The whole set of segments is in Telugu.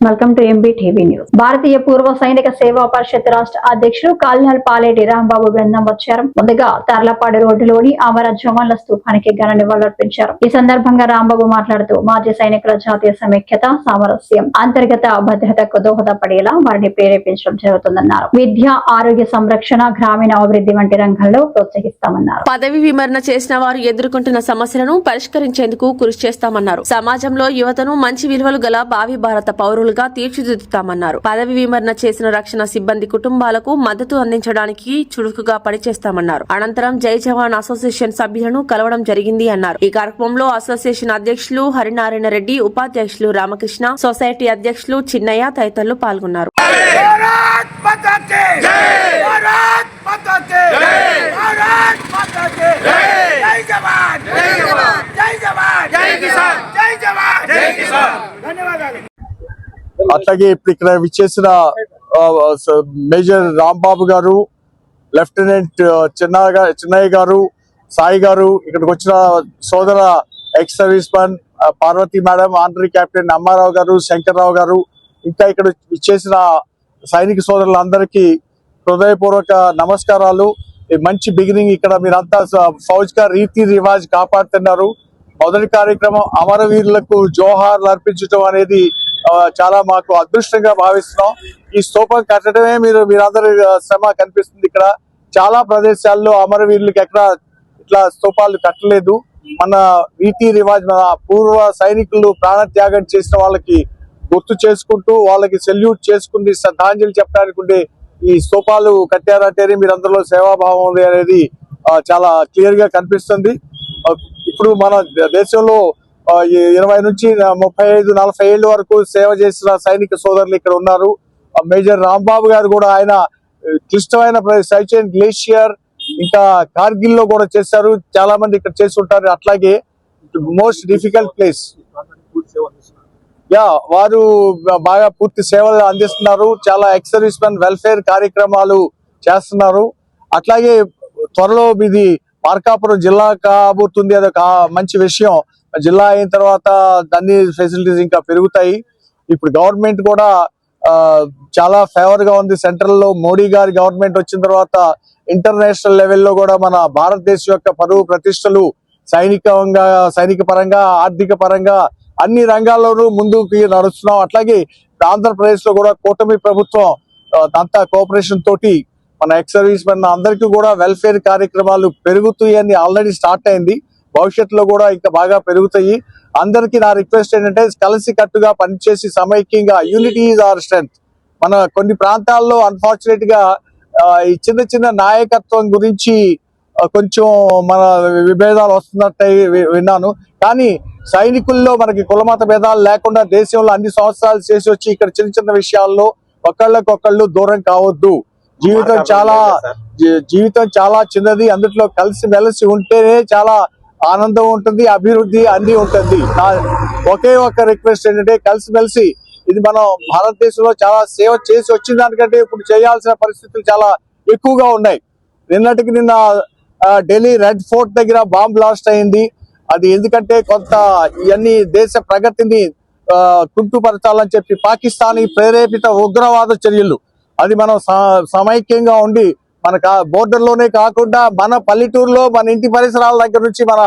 Welcome to MB TV news భారతీయ పూర్వ సైనిక సేవా పరిషత్ రాష్ట్ర అధ్యక్షుడు కాలినల్ పాలేటి రాంబాబు బృందం వచ్చారు. ముందుగా తర్లపాడు రోడ్డులోని అమర జవాన్ల స్థూపానికి ఘన నివాళులర్పించారు. ఈ సందర్భంగా రాంబాబు మాట్లాడుతూ మాజీ సైనికుల జాతీయ సమైక్యత సామరస్యం అంతర్గత భద్రతకు దోహదపడేలా వారిని ప్రేరేపించడం జరుగుతుందన్నారు. విద్య ఆరోగ్య సంరక్షణ గ్రామీణ అభివృద్ధి వంటి రంగాల్లో ప్రోత్సహిస్తామన్నారు. పదవి విమరణ చేసిన వారు ఎదుర్కొంటున్న సమస్యలను పరిష్కరించేందుకు కృషి చేస్తామన్నారు. సమాజంలో యువతను మంచి విలువలు గల భావి భారత పౌరులుగా గా తీర్చిదిద్దుతామన్నారు. పదవి విమరణ చేసిన రక్షణ సిబ్బంది కుటుంబాలకు మద్దతు అందించడానికి చురుకుగా పనిచేస్తామన్నారు. అనంతరం జై జవాన్ అసోసియేషన్ సభ్యులను కలవడం జరిగింది అన్నారు. ఈ కార్యక్రమంలో అసోసియేషన్ అధ్యక్షులు హరినారాయణ రెడ్డి ఉపాధ్యక్షులు రామకృష్ణ సొసైటీ అధ్యక్షులు చిన్నయ్య తదితరులు పాల్గొన్నారు. ధన్యవాదాలు. అట్లాగే ఇప్పుడు ఇక్కడ విచ్చేసిన మేజర్ రాంబాబు గారు లెఫ్టినెంట్ చిన్న చిన్నయ్య గారు సాయి గారు ఇక్కడికి వచ్చిన సోదర ex service man Parvati madam ఆంధ్రీ captain Ammarao గారు శంకర్రావు గారు ఇంకా ఇక్కడ విచ్చేసిన సైనిక సోదరులందరికీ హృదయపూర్వక నమస్కారాలు. మంచి బిగినింగ్ ఇక్కడ మీరంతా ఫౌజ్గా రీతి రివాజ్ కాపాడుతున్నారు. మొదటి కార్యక్రమం అమరవీరులకు జోహార్లు అర్పించడం అనేది చాలా మాకు అదృష్టంగా భావిస్తున్నాం. ఈ స్తూపం కట్టడమే మీరు మీరందరి శ్రమ కనిపిస్తుంది ఇక్కడ. చాలా ప్రదేశాల్లో అమరవీరులకు ఎక్కడ ఇట్లా స్తూపాలు కట్టలేదు. మన రీతి రివాజ్ మన పూర్వ సైనికులు ప్రాణత్యాగం చేసిన వాళ్ళకి గుర్తు చేసుకుంటూ వాళ్ళకి సెల్యూట్ చేసుకుని శ్రద్ధాంజలి చెప్పడానికి ఉండే ఈ స్తూపాలు కట్టారంటేనే మీరు అందరిలో సేవాభావం ఉంది అనేది చాలా క్లియర్గా కనిపిస్తుంది. ఇప్పుడు మన దేశంలో ఇరవై నుంచి ముప్పై ఐదు నలభై ఏళ్ళ వరకు సేవ చేసిన సైనిక సోదరులు ఇక్కడ ఉన్నారు. ఆ, మేజర్ రాంబాబు గారు కూడా ఆయన క్లిష్టమైన సైచైన్ గ్లేషియర్ ఇంకా కార్గిల్లో కూడా చేశారు. చాలా మంది ఇక్కడ చేసి ఉంటారు అట్లాగే మోస్ట్ డిఫికల్ట్ ప్లేస్. యా వారు బాగా పూర్తి సేవలు అందిస్తున్నారు. చాలా ఎక్స్ మెన్ వెల్ఫేర్ కార్యక్రమాలు చేస్తున్నారు. అట్లాగే త్వరలో ఇది మార్కాపురం జిల్లా కాబోతుంది. ఒక మంచి విషయం. జిల్లా అయిన తర్వాత అన్ని ఫెసిలిటీస్ ఇంకా పెరుగుతాయి. ఇప్పుడు గవర్నమెంట్ కూడా చాలా ఫేవర్గా ఉంది సెంట్రల్లో. మోడీ గారి గవర్నమెంట్ వచ్చిన తర్వాత ఇంటర్నేషనల్ లెవెల్లో కూడా మన భారతదేశం యొక్క పరువు ప్రతిష్టలు సైనికంగా సైనిక పరంగా ఆర్థిక పరంగా అన్ని రంగాల్లోనూ ముందుకు నడుస్తున్నాం. అట్లాగే ఆంధ్రప్రదేశ్లో కూడా కూటమి ప్రభుత్వం అంతా కోఆపరేషన్ తోటి మన ఎక్స్ సర్వీస్ మెన్ అందరికీ కూడా వెల్ఫేర్ కార్యక్రమాలు పెరుగుతాయని ఆల్రెడీ స్టార్ట్ అయింది. భవిష్యత్తులో కూడా ఇంకా బాగా పెరుగుతాయి. అందరికీ నా రిక్వెస్ట్ ఏంటంటే కలిసి కట్టుగా పనిచేసి సమైక్యంగా యూనిటీ ఈజ్ అవర్ స్ట్రెంత్ మన కొన్ని ప్రాంతాల్లో అన్ఫార్చునేట్గా ఈ చిన్న చిన్న నాయకత్వం గురించి కొంచెం మన విభేదాలు వస్తున్నట్టు విన్నాను. కానీ సైనికుల్లో మనకి కులమత భేదాలు లేకుండా దేశంలో అన్ని సంవత్సరాలు చేసి వచ్చి ఇక్కడ చిన్న చిన్న విషయాల్లో ఒకళ్ళకొకళ్ళు దూరం కావద్దు. జీవితం చాలా జీవితం చాలా చిన్నది అందులో కలిసి మెలిసి ఉంటేనే చాలా ఆనందం ఉంటుంది అభివృద్ధి అన్ని ఉంటుంది. నా- ఒకే ఒక రిక్వెస్ట్ ఏంటంటే కలిసి మెలిసి ఇది మనం భారతదేశంలో చాలా సేవ చేసి వచ్చిన దానికంటే ఇప్పుడు చేయాల్సిన పరిస్థితులు చాలా ఎక్కువగా ఉన్నాయి. నిన్నటికి నిన్న ఢిల్లీ రెడ్ ఫోర్ట్ దగ్గర బాంబ్ బ్లాస్ట్ అయింది. అది ఎందుకంటే కొంత ఇవన్నీ దేశ ప్రగతిని కుంటుపరచాలని చెప్పి పాకిస్తానీ ప్రేరేపిత ఉగ్రవాద చర్యలు అది మనం స- సమైక్యంగా ఉండి మన బోర్డర్లోనే కాకుండా మన పల్లెటూరులో మన ఇంటి పరిసరాల దగ్గర నుంచి మన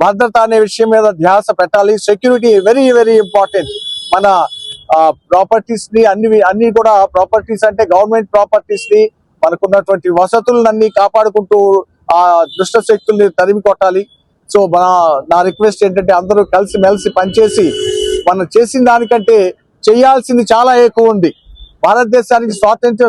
భద్రత అనే విషయం మీద ధ్యాస పెట్టాలి. సెక్యూరిటీ వెరీ వెరీ ఇంపార్టెంట్ మన ప్రాపర్టీస్ని అన్ని అన్ని కూడా ప్రాపర్టీస్ అంటే గవర్నమెంట్ ప్రాపర్టీస్ని మనకున్నటువంటి వసతులన్నీ కాపాడుకుంటూ ఆ దుష్ట శక్తుల్ని తరిమి కొట్టాలి. సో మన నా రిక్వెస్ట్ ఏంటంటే అందరూ కలిసి మెలిసి పనిచేసి మనం చేసిన దానికంటే చేయాల్సింది చాలా ఎక్కువ ఉంది. భారతదేశానికి స్వాతంత్ర స్వాతంత్ర